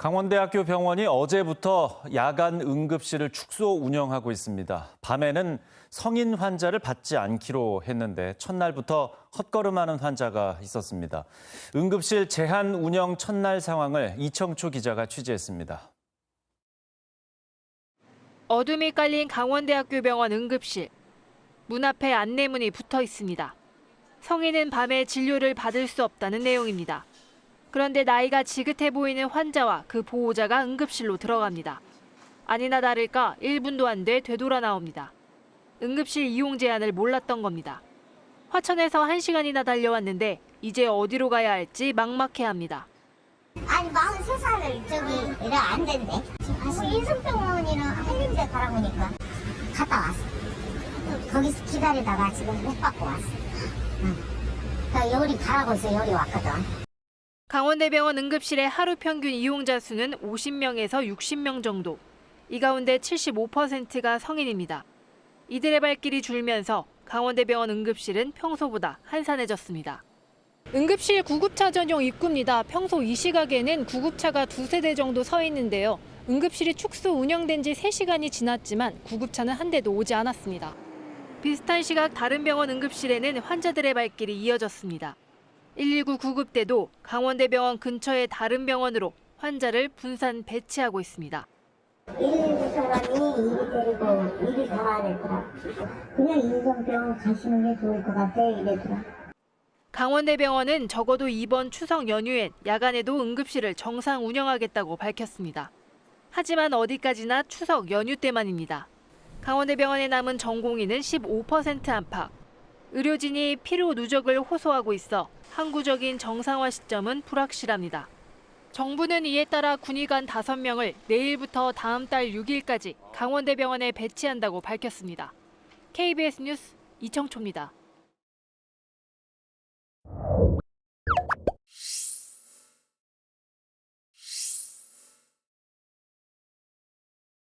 강원대학교 병원이 어제부터 야간 응급실을 축소 운영하고 있습니다. 밤에는 성인 환자를 받지 않기로 했는데 첫날부터 헛걸음하는 환자가 있었습니다. 응급실 제한 운영 첫날 상황을 이청초 기자가 취재했습니다. 어둠이 깔린 강원대학교 병원 응급실. 문 앞에 안내문이 붙어 있습니다. 성인은 밤에 진료를 받을 수 없다는 내용입니다. 그런데 나이가 지긋해 보이는 환자와 그 보호자가 응급실로 들어갑니다. 아니나 다를까 1분도 안 돼 되돌아 나옵니다. 응급실 이용 제한을 몰랐던 겁니다. 화천에서 1시간이나 달려왔는데 이제 어디로 가야 할지 막막해 합니다. 아니 43살을 저기 이래 안 된대 다시 인성병원이나 한림대 가라고 하니까 갔다 왔어 거기서 기다리다가 지금 못 받고 왔어 응. 그 여기 가라고 해서 여기 왔거든 강원대병원 응급실의 하루 평균 이용자 수는 50명에서 60명 정도. 이 가운데 75%가 성인입니다. 이들의 발길이 줄면서 강원대병원 응급실은 평소보다 한산해졌습니다. 응급실 구급차 전용 입구입니다. 평소 이 시각에는 구급차가 두세 대 정도 서 있는데요. 응급실이 축소 운영된 지 3시간이 지났지만 구급차는 한 대도 오지 않았습니다. 비슷한 시각 다른 병원 응급실에는 환자들의 발길이 이어졌습니다. 119 구급대도 강원대병원 근처의 다른 병원으로 환자를 분산 배치하고 있습니다. 119 사람이 이리 데리고 이리 가라 그랬더라 그냥 인성병원 가시는 게 좋을 것 같아 이랬더라 강원대병원은 적어도 이번 추석 연휴엔 야간에도 응급실을 정상 운영하겠다고 밝혔습니다. 하지만 어디까지나 추석 연휴 때만입니다. 강원대병원에 남은 전공의는 15% 안팎. 의료진이 피로 누적을 호소하고 있어 항구적인 정상화 시점은 불확실합니다. 정부는 이에 따라 군의 관 5명을 내일부터 다음 달 6일까지 강원대병원에 배치한다고 밝혔습니다. KBS 뉴스 이청초입니다.